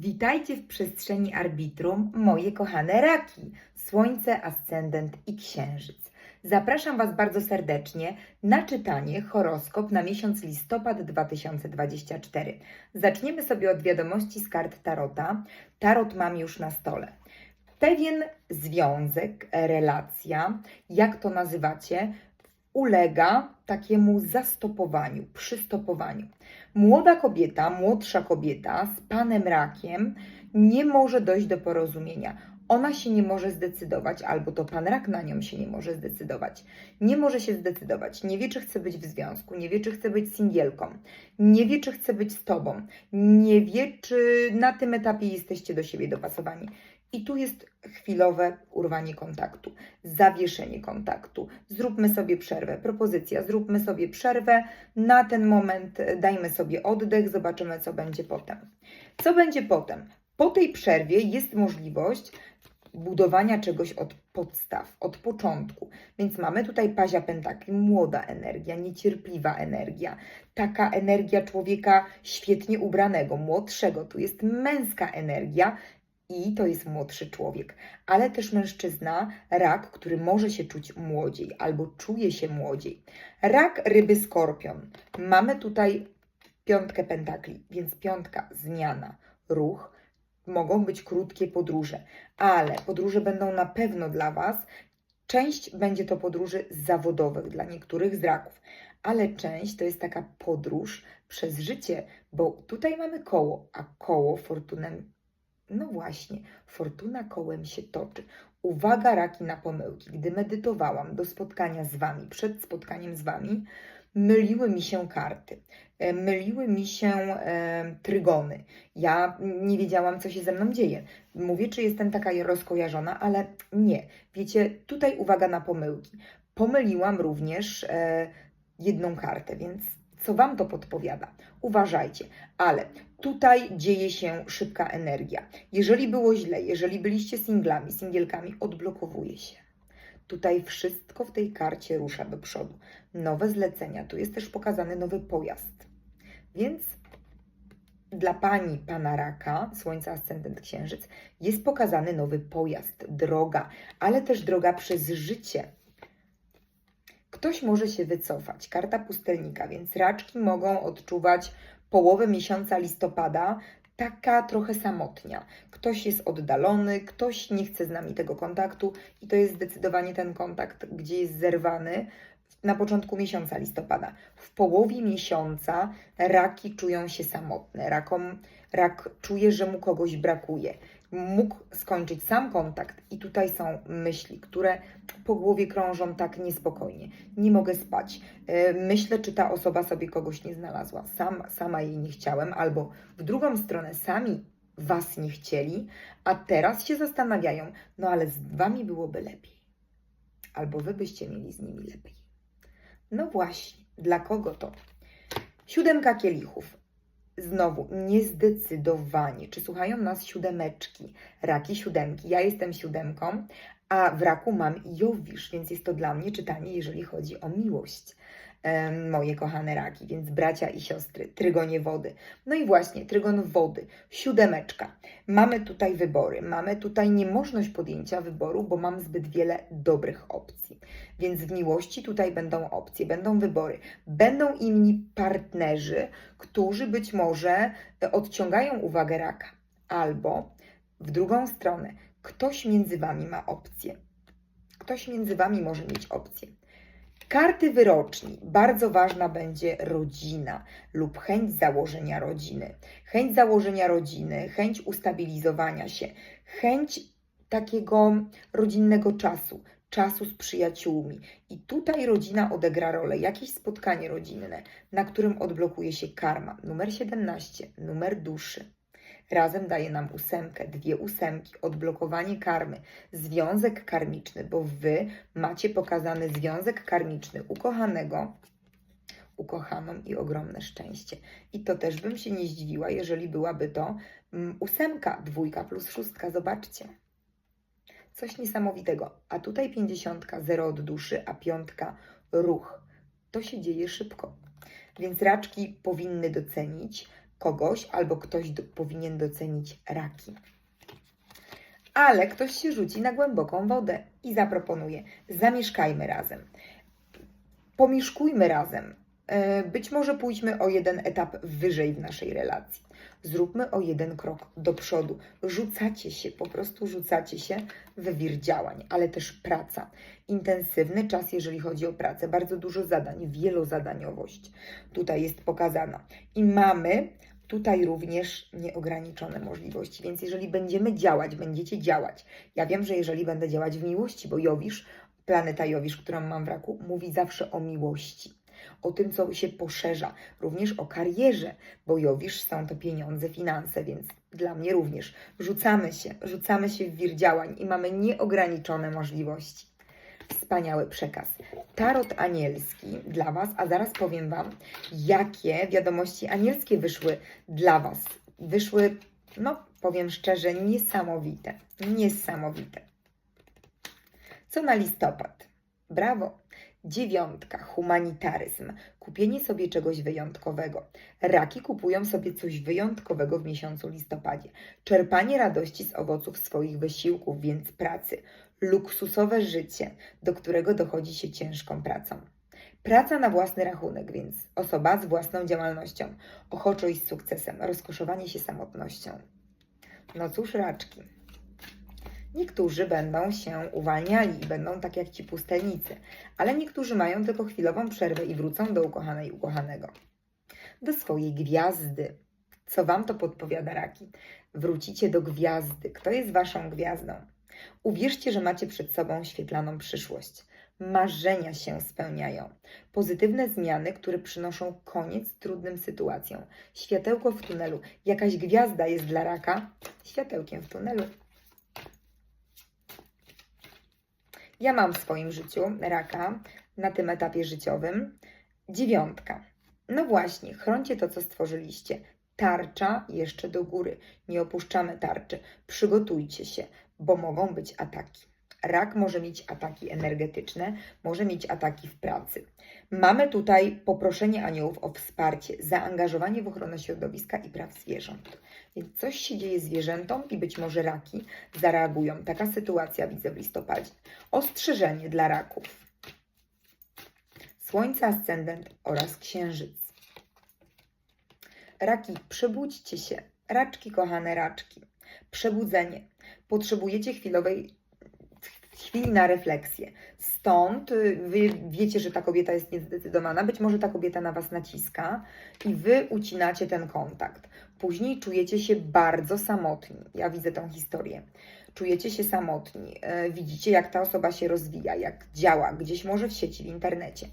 Witajcie w przestrzeni arbitrum, moje kochane raki, Słońce, Ascendent i Księżyc. Zapraszam Was bardzo serdecznie na czytanie horoskop na miesiąc listopad 2024. Zaczniemy sobie od wiadomości z kart Tarota. Tarot mam już na stole. Pewien związek, relacja, jak to nazywacie, ulega takiemu zastopowaniu, przystopowaniu. Młoda kobieta, młodsza kobieta z panem rakiem nie może dojść do porozumienia. Ona się nie może zdecydować, albo to pan rak na nią się nie może zdecydować. Nie może się zdecydować. Nie wie, czy chce być w związku, nie wie, czy chce być singielką, nie wie, czy chce być z tobą, nie wie, czy na tym etapie jesteście do siebie dopasowani. I tu jest chwilowe urwanie kontaktu, zawieszenie kontaktu. Zróbmy sobie przerwę. Propozycja: zróbmy sobie przerwę. Na ten moment dajmy sobie oddech, zobaczymy, co będzie potem. Co będzie potem? Po tej przerwie jest możliwość budowania czegoś od podstaw, od początku. Więc mamy tutaj pazia pentakli, młoda energia, niecierpliwa energia, taka energia człowieka świetnie ubranego, młodszego. Tu jest męska energia, i to jest młodszy człowiek, ale też mężczyzna, rak, który może się czuć młodziej albo czuje się młodziej. Rak, ryby, skorpion. Mamy tutaj piątkę pentakli, więc piątka, zmiana, ruch. Mogą być krótkie podróże, ale podróże będą na pewno dla Was. Część będzie to podróży zawodowych dla niektórych z raków, ale część to jest taka podróż przez życie, bo tutaj mamy koło, a koło fortunem no właśnie, fortuna kołem się toczy. Uwaga, raki na pomyłki. Gdy medytowałam do spotkania z Wami, przed spotkaniem z Wami, myliły mi się karty, e, myliły mi się e, trygony. Ja nie wiedziałam, co się ze mną dzieje. Mówię, czy jestem taka rozkojarzona, ale nie. Wiecie, tutaj uwaga na pomyłki. Pomyliłam również e, jedną kartę, więc co Wam to podpowiada? Uważajcie, ale tutaj dzieje się szybka energia. Jeżeli było źle, jeżeli byliście singlami, singielkami, odblokowuje się. Tutaj wszystko w tej karcie rusza do przodu. Nowe zlecenia, tu jest też pokazany nowy pojazd. Więc dla pani pana raka, Słońca, Ascendent, Księżyc, jest pokazany nowy pojazd, droga, ale też droga przez życie. Ktoś może się wycofać, karta pustelnika, więc raczki mogą odczuwać połowę miesiąca listopada taka trochę samotnia. Ktoś jest oddalony, ktoś nie chce z nami tego kontaktu i to jest zdecydowanie ten kontakt, gdzie jest zerwany na początku miesiąca listopada. W połowie miesiąca raki czują się samotne. Rakom, rak czuje, że mu kogoś brakuje. Mógł skończyć sam kontakt i tutaj są myśli, które po głowie krążą tak niespokojnie. Nie mogę spać. E, Myślę, czy ta osoba sobie kogoś nie znalazła. Sam, sama jej nie chciałem, albo w drugą stronę sami was nie chcieli, a teraz się zastanawiają, no ale z wami byłoby lepiej. Albo wy byście mieli z nimi lepiej. No właśnie, dla kogo to? Siódemka kielichów. Znowu, niezdecydowanie. Czy słuchają nas siódemeczki? Raki siódemki. Ja jestem siódemką, a w raku mam Jowisz, więc jest to dla mnie czytanie, jeżeli chodzi o miłość. Moje kochane raki, więc bracia i siostry, trygonie wody. No i właśnie, trygon wody, siódemeczka. Mamy tutaj wybory, mamy tutaj niemożność podjęcia wyboru, bo mam zbyt wiele dobrych opcji. Więc w miłości tutaj będą opcje, będą wybory. Będą inni partnerzy, którzy być może e, odciągają uwagę raka. Albo w drugą stronę, ktoś między Wami ma opcję. Ktoś między Wami może mieć opcję. Karty wyroczni. Bardzo ważna będzie rodzina lub chęć założenia rodziny. Chęć założenia rodziny, chęć ustabilizowania się, chęć takiego rodzinnego czasu, czasu z przyjaciółmi. I tutaj rodzina odegra rolę, jakieś spotkanie rodzinne, na którym odblokuje się karma. Numer 17, numer duszy. Razem daje nam ósemkę, dwie ósemki, odblokowanie karmy, związek karmiczny, bo Wy macie pokazany związek karmiczny ukochanego, ukochaną i ogromne szczęście. I to też bym się nie zdziwiła, jeżeli byłaby to mm, ósemka, dwójka plus szóstka, zobaczcie. Coś niesamowitego. A tutaj pięćdziesiątka, zero od duszy, a piątka ruch. To się dzieje szybko. Więc raczki powinny docenić kogoś albo ktoś do, powinien docenić raki. Ale ktoś się rzuci na głęboką wodę i zaproponuje: zamieszkajmy razem, pomieszkujmy razem. E, Być może pójdźmy o jeden etap wyżej w naszej relacji. Zróbmy o jeden krok do przodu. Rzucacie się, po prostu rzucacie się w wir działań, ale też praca. Intensywny czas, jeżeli chodzi o pracę, bardzo dużo zadań, wielozadaniowość tutaj jest pokazana. I mamy tutaj również nieograniczone możliwości, więc jeżeli będziemy działać, będziecie działać. Ja wiem, że jeżeli będę działać w miłości, bo Jowisz, planeta Jowisz, którą mam w raku, mówi zawsze o miłości o tym, co się poszerza, również o karierze, bo Jowisz są to pieniądze, finanse, więc dla mnie również rzucamy się, rzucamy się w wir działań i mamy nieograniczone możliwości. Wspaniały przekaz. Tarot anielski dla Was, a zaraz powiem Wam, jakie wiadomości anielskie wyszły dla Was. Wyszły, no powiem szczerze, niesamowite. Niesamowite. Co na listopad? Brawo! Dziewiątka, humanitaryzm, kupienie sobie czegoś wyjątkowego. Raki kupują sobie coś wyjątkowego w miesiącu listopadzie. Czerpanie radości z owoców swoich wysiłków, więc pracy. Luksusowe życie, do którego dochodzi się ciężką pracą. Praca na własny rachunek, więc osoba z własną działalnością. Ochoczość z sukcesem, rozkoszowanie się samotnością. No cóż, raczki. Niektórzy będą się uwalniali i będą tak jak ci pustelnicy, ale niektórzy mają tylko chwilową przerwę i wrócą do ukochanej ukochanego. Do swojej gwiazdy. Co wam to podpowiada raki? Wrócicie do gwiazdy. Kto jest waszą gwiazdą? Uwierzcie, że macie przed sobą świetlaną przyszłość. Marzenia się spełniają. Pozytywne zmiany, które przynoszą koniec trudnym sytuacjom. Światełko w tunelu. Jakaś gwiazda jest dla raka światełkiem w tunelu. Ja mam w swoim życiu raka na tym etapie życiowym. Dziewiątka. No właśnie, chroncie to, co stworzyliście. Tarcza jeszcze do góry. Nie opuszczamy tarczy. Przygotujcie się, bo mogą być ataki. Rak może mieć ataki energetyczne, może mieć ataki w pracy. Mamy tutaj poproszenie aniołów o wsparcie, zaangażowanie w ochronę środowiska i praw zwierząt. Więc coś się dzieje zwierzętom i być może raki zareagują. Taka sytuacja widzę w listopadzie. Ostrzeżenie dla raków. Słońce, ascendent oraz księżyc. Raki, przebudźcie się. Raczki, kochane raczki. Przebudzenie. Potrzebujecie chwilowej chwili na refleksję. Stąd y, wy wiecie, że ta kobieta jest niezdecydowana, być może ta kobieta na was naciska i wy ucinacie ten kontakt. Później czujecie się bardzo samotni. Ja widzę tą historię. Czujecie się samotni, e, widzicie, jak ta osoba się rozwija, jak działa, gdzieś może w sieci, w internecie.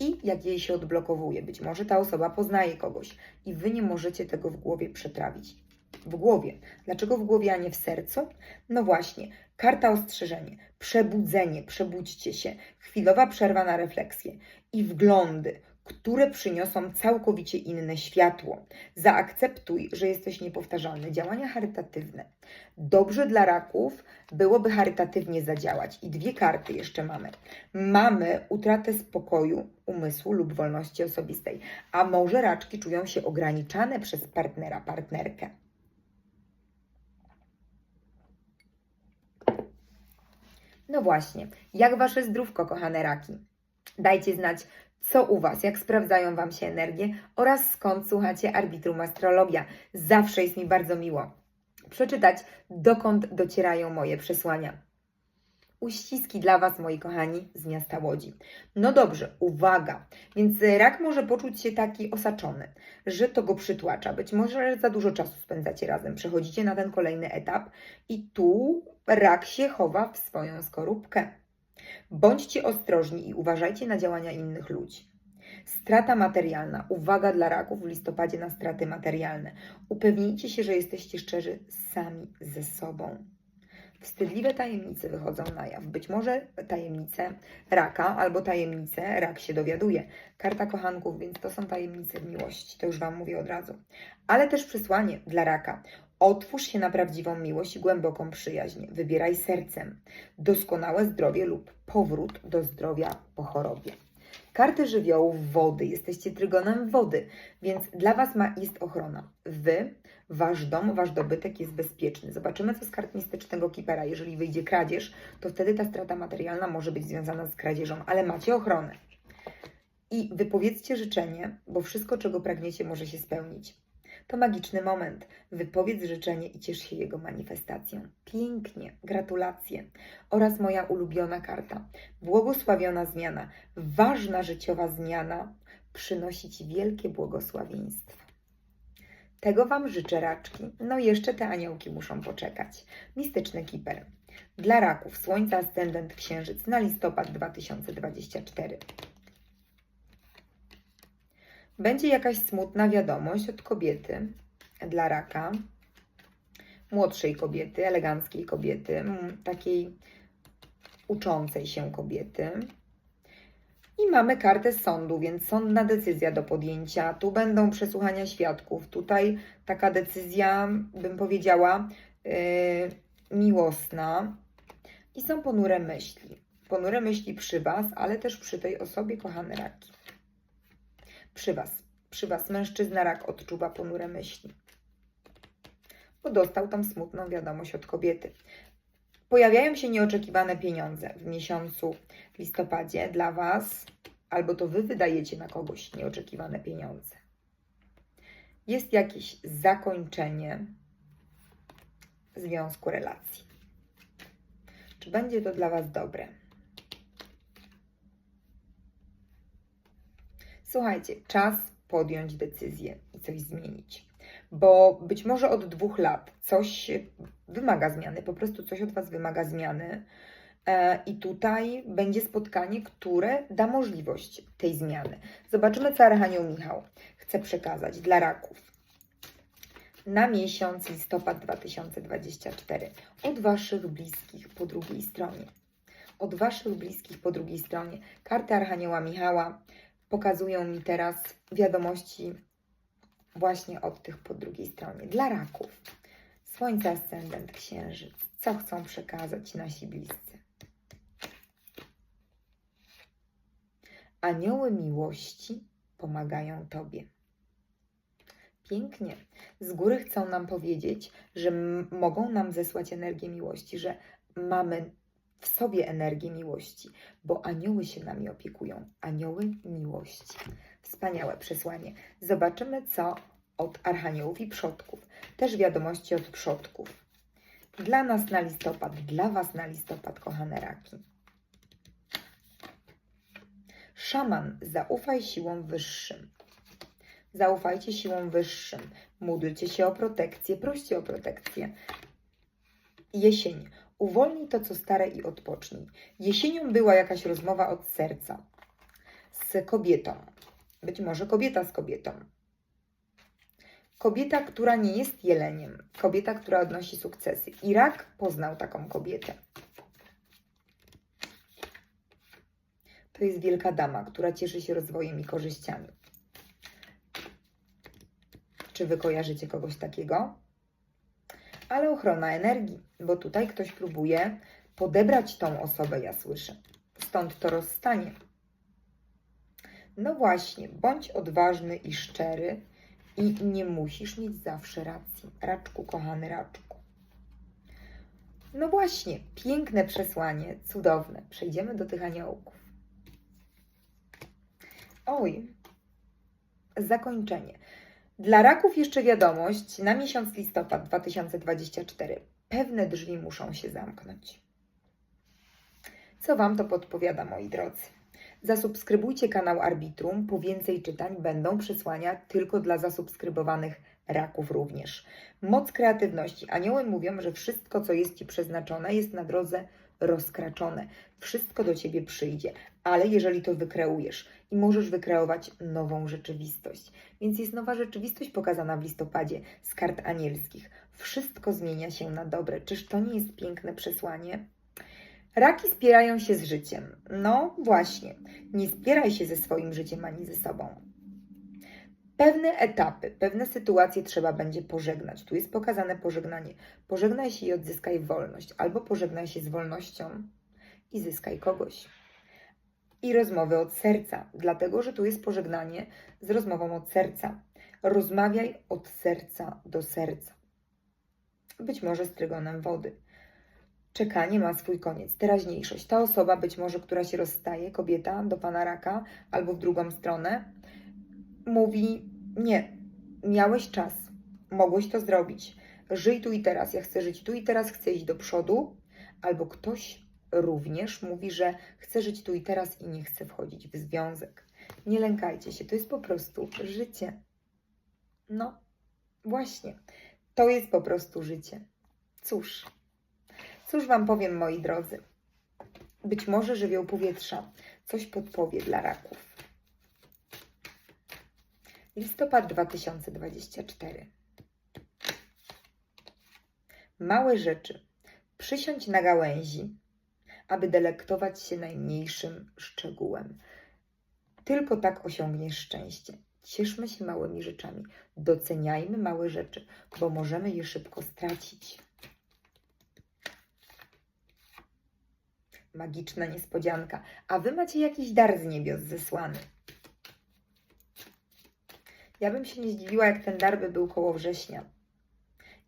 I jak jej się odblokowuje. Być może ta osoba poznaje kogoś i wy nie możecie tego w głowie przetrawić. W głowie. Dlaczego w głowie, a nie w sercu? No właśnie, karta ostrzeżenie, przebudzenie, przebudźcie się, chwilowa przerwa na refleksję i wglądy, które przyniosą całkowicie inne światło. Zaakceptuj, że jesteś niepowtarzalny. Działania charytatywne. Dobrze dla raków byłoby charytatywnie zadziałać. I dwie karty jeszcze mamy. Mamy utratę spokoju umysłu lub wolności osobistej, a może raczki czują się ograniczane przez partnera, partnerkę. No właśnie, jak wasze zdrówko, kochane raki? Dajcie znać, co u Was, jak sprawdzają Wam się energie oraz skąd słuchacie Arbitrum Astrologia. Zawsze jest mi bardzo miło przeczytać, dokąd docierają moje przesłania. Uściski dla Was, moi kochani, z miasta Łodzi. No dobrze, uwaga. Więc rak może poczuć się taki osaczony, że to go przytłacza. Być może za dużo czasu spędzacie razem, przechodzicie na ten kolejny etap i tu rak się chowa w swoją skorupkę. Bądźcie ostrożni i uważajcie na działania innych ludzi. Strata materialna. Uwaga dla raków w listopadzie na straty materialne. Upewnijcie się, że jesteście szczerzy sami ze sobą. Wstydliwe tajemnice wychodzą na jaw. Być może tajemnice raka albo tajemnice rak się dowiaduje. Karta kochanków, więc to są tajemnice miłości. To już Wam mówię od razu. Ale też przesłanie dla raka. Otwórz się na prawdziwą miłość i głęboką przyjaźń. Wybieraj sercem. Doskonałe zdrowie lub powrót do zdrowia po chorobie. Karty żywiołów wody, jesteście trygonem wody, więc dla Was ma, jest ochrona. Wy, Wasz dom, Wasz dobytek jest bezpieczny. Zobaczymy, co z kart mistycznego kipera. Jeżeli wyjdzie kradzież, to wtedy ta strata materialna może być związana z kradzieżą, ale macie ochronę. I wypowiedzcie życzenie, bo wszystko, czego pragniecie, może się spełnić. To magiczny moment. Wypowiedz życzenie i ciesz się jego manifestacją. Pięknie, gratulacje. Oraz moja ulubiona karta. Błogosławiona zmiana, ważna życiowa zmiana przynosi Ci wielkie błogosławieństwo. Tego Wam życzę, raczki. No jeszcze te aniołki muszą poczekać. Mistyczny kiper. Dla raków, Słońca, Ascendent, Księżyc na listopad 2024. Będzie jakaś smutna wiadomość od kobiety dla raka, młodszej kobiety, eleganckiej kobiety, takiej uczącej się kobiety. I mamy kartę sądu, więc sądna decyzja do podjęcia. Tu będą przesłuchania świadków. Tutaj taka decyzja, bym powiedziała, yy, miłosna. I są ponure myśli. Ponure myśli przy Was, ale też przy tej osobie, kochane raki. Przy Was. Przy Was mężczyzna rak odczuwa ponure myśli. Bo dostał tam smutną wiadomość od kobiety. Pojawiają się nieoczekiwane pieniądze w miesiącu listopadzie dla Was, albo to Wy wydajecie na kogoś nieoczekiwane pieniądze. Jest jakieś zakończenie związku relacji. Czy będzie to dla Was dobre? Słuchajcie, czas podjąć decyzję i coś zmienić. Bo być może od dwóch lat coś wymaga zmiany, po prostu coś od Was wymaga zmiany. E, I tutaj będzie spotkanie, które da możliwość tej zmiany. Zobaczymy, co Archanioł Michał chce przekazać dla raków na miesiąc listopad 2024 od Waszych bliskich po drugiej stronie. Od Waszych bliskich po drugiej stronie. Karty Archanioła Michała pokazują mi teraz wiadomości właśnie od tych po drugiej stronie. Dla raków. Słońce, ascendent, księżyc. Co chcą przekazać nasi bliscy? Anioły miłości pomagają Tobie. Pięknie. Z góry chcą nam powiedzieć, że mogą nam zesłać energię miłości, że mamy w sobie energię miłości, bo anioły się nami opiekują. Anioły miłości. Wspaniałe przesłanie. Zobaczymy, co od archaniołów i przodków. Też wiadomości od przodków. Dla nas na listopad, dla Was na listopad, kochane raki. Szaman, zaufaj siłom wyższym. Zaufajcie siłom wyższym. Módlcie się o protekcję, proście o protekcję. Jesień. Uwolnij to, co stare i odpocznij. Jesienią była jakaś rozmowa od serca z kobietą. Być może kobieta z kobietą. Kobieta, która nie jest jeleniem. Kobieta, która odnosi sukcesy. Irak poznał taką kobietę. To jest wielka dama, która cieszy się rozwojem i korzyściami. Czy wy kojarzycie kogoś takiego? Ale ochrona energii, bo tutaj ktoś próbuje podebrać tą osobę, ja słyszę. Stąd to rozstanie. No właśnie, bądź odważny i szczery i nie musisz mieć zawsze racji. Raczku, kochany raczku. No właśnie, piękne przesłanie, cudowne. Przejdziemy do tych aniołków. Oj, zakończenie. Dla raków jeszcze wiadomość na miesiąc listopad 2024. Pewne drzwi muszą się zamknąć. Co Wam to podpowiada, moi drodzy? Zasubskrybujcie kanał Arbitrum, po więcej czytań będą przesłania tylko dla zasubskrybowanych raków również. Moc kreatywności. Anioły mówią, że wszystko, co jest Ci przeznaczone, jest na drodze rozkraczone. Wszystko do Ciebie przyjdzie, ale jeżeli to wykreujesz i możesz wykreować nową rzeczywistość. Więc jest nowa rzeczywistość pokazana w listopadzie z kart anielskich. Wszystko zmienia się na dobre. Czyż to nie jest piękne przesłanie? Raki spierają się z życiem. No właśnie, nie spieraj się ze swoim życiem ani ze sobą. Pewne etapy, pewne sytuacje trzeba będzie pożegnać. Tu jest pokazane pożegnanie. Pożegnaj się i odzyskaj wolność, albo pożegnaj się z wolnością i zyskaj kogoś. i rozmowy od serca, dlatego że tu jest pożegnanie z rozmową od serca. Rozmawiaj od serca do serca. Być może z trygonem wody. Czekanie ma swój koniec, teraźniejszość. Ta osoba, być może, która się rozstaje, kobieta do pana raka, albo w drugą stronę, mówi: Nie, miałeś czas, mogłeś to zrobić. Żyj tu i teraz. Ja chcę żyć tu i teraz, chcę iść do przodu. Albo ktoś również mówi, że chce żyć tu i teraz i nie chce wchodzić w związek. Nie lękajcie się, to jest po prostu życie. No, właśnie, to jest po prostu życie. Cóż, cóż Wam powiem, moi drodzy. Być może żywioł powietrza coś podpowie dla raków. Listopad 2024. Małe rzeczy. Przysiądź na gałęzi, aby delektować się najmniejszym szczegółem. Tylko tak osiągniesz szczęście. Cieszmy się małymi rzeczami. Doceniajmy małe rzeczy, bo możemy je szybko stracić. Magiczna niespodzianka. A wy macie jakiś dar z niebios zesłany. Ja bym się nie zdziwiła, jak ten dar by był koło września.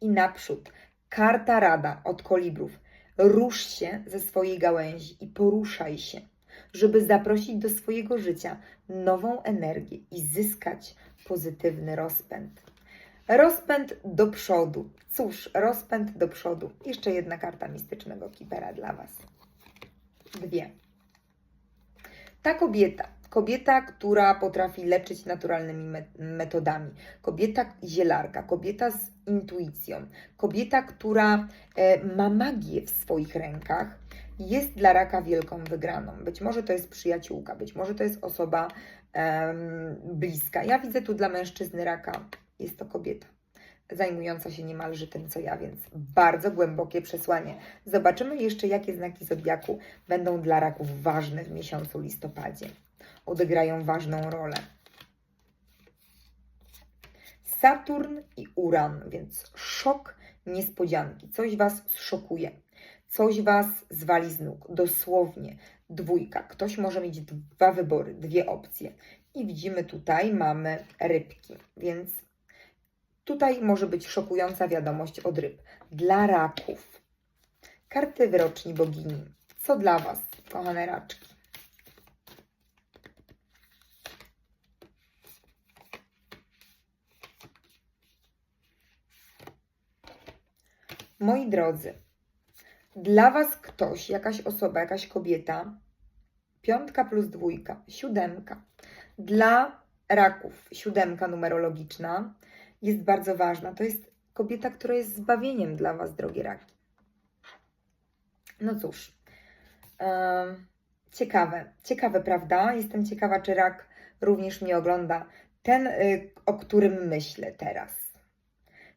I naprzód. Karta rada od kolibrów. Rusz się ze swojej gałęzi i poruszaj się, żeby zaprosić do swojego życia nową energię i zyskać pozytywny rozpęd. Rozpęd do przodu. Cóż, rozpęd do przodu. Jeszcze jedna karta mistycznego kipera dla Was. Dwie. Ta kobieta, kobieta, która potrafi leczyć naturalnymi me- metodami, kobieta zielarka, kobieta z intuicją, kobieta, która e, ma magię w swoich rękach, jest dla raka wielką wygraną. Być może to jest przyjaciółka, być może to jest osoba em, bliska. Ja widzę tu dla mężczyzny raka, jest to kobieta. Zajmująca się niemalże tym, co ja, więc bardzo głębokie przesłanie. Zobaczymy jeszcze, jakie znaki zodiaku będą dla raków ważne w miesiącu listopadzie. Odegrają ważną rolę. Saturn i Uran, więc szok, niespodzianki. Coś Was zszokuje, coś Was zwali z nóg. Dosłownie dwójka. Ktoś może mieć dwa wybory, dwie opcje. I widzimy tutaj mamy rybki, więc tutaj może być szokująca wiadomość od ryb. Dla raków. Karty wyroczni bogini. Co dla Was, kochane raczki? Moi drodzy, dla Was ktoś, jakaś osoba, jakaś kobieta, piątka plus dwójka, siódemka. Dla raków, siódemka numerologiczna jest bardzo ważna. To jest kobieta, która jest zbawieniem dla Was, drogie raki. No cóż, ciekawe, ciekawe, prawda? Jestem ciekawa, czy rak również mnie ogląda. Ten, y, o którym myślę teraz.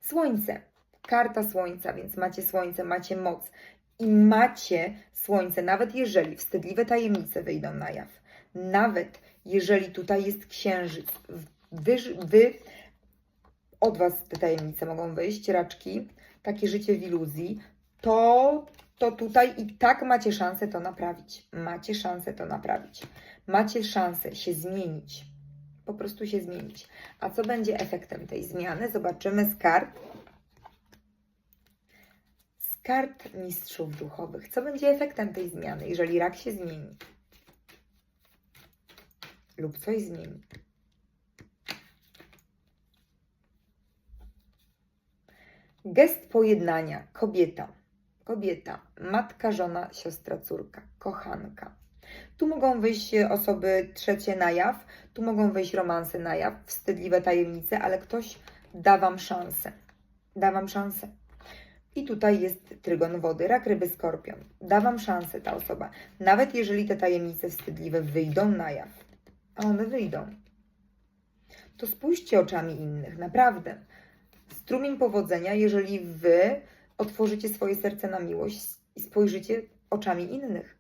Słońce karta słońca, więc macie słońce, macie moc i macie słońce, nawet jeżeli wstydliwe tajemnice wyjdą na jaw, nawet jeżeli tutaj jest księżyc, wy, wy od Was te tajemnice mogą wyjść, raczki, takie życie w iluzji, to, to tutaj i tak macie szansę to naprawić. Macie szansę to naprawić. Macie szansę się zmienić. Po prostu się zmienić. A co będzie efektem tej zmiany? Zobaczymy z kart kart mistrzów duchowych. Co będzie efektem tej zmiany, jeżeli rak się zmieni? Lub coś zmieni. Gest pojednania. Kobieta. Kobieta. Matka, żona, siostra, córka. Kochanka. Tu mogą wyjść osoby trzecie na jaw, tu mogą wyjść romanse na jaw, wstydliwe tajemnice, ale ktoś da Wam szansę. Da Wam szansę. I tutaj jest trygon wody, rak, ryby, skorpion. Da Wam szansę ta osoba. Nawet jeżeli te tajemnice wstydliwe wyjdą na jaw, a one wyjdą, to spójrzcie oczami innych, naprawdę. Strumień powodzenia, jeżeli Wy otworzycie swoje serce na miłość i spojrzycie oczami innych.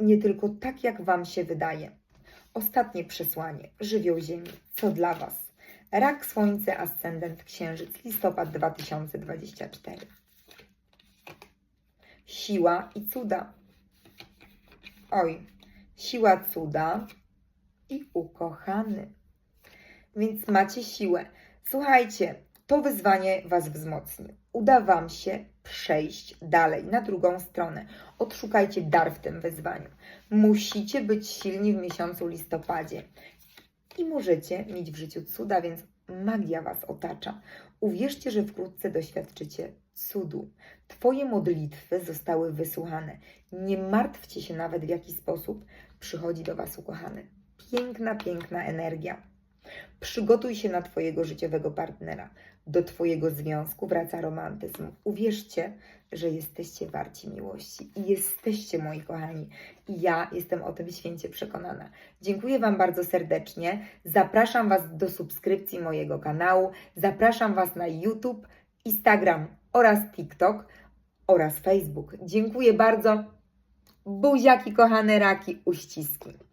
Nie tylko tak, jak Wam się wydaje. Ostatnie przesłanie. Żywioł Ziemi. Co dla Was? Rak, Słońce, Ascendent, Księżyc, listopad 2024. Siła i cuda. Oj, siła cuda i ukochany. Więc macie siłę. Słuchajcie, to wyzwanie Was wzmocni. Uda Wam się przejść dalej, na drugą stronę. Odszukajcie dar w tym wyzwaniu. Musicie być silni w miesiącu listopadzie. I możecie mieć w życiu cuda, więc magia Was otacza. Uwierzcie, że wkrótce doświadczycie cudu. Twoje modlitwy zostały wysłuchane. Nie martwcie się nawet w jaki sposób przychodzi do Was ukochany. Piękna, piękna energia. Przygotuj się na Twojego życiowego partnera. Do Twojego związku wraca romantyzm. Uwierzcie, że jesteście warci miłości. I jesteście, moi kochani. I ja jestem o tym święcie przekonana. Dziękuję Wam bardzo serdecznie. Zapraszam Was do subskrypcji mojego kanału. Zapraszam Was na YouTube, Instagram oraz TikTok oraz Facebook. Dziękuję bardzo. Buziaki, kochane raki, uściski.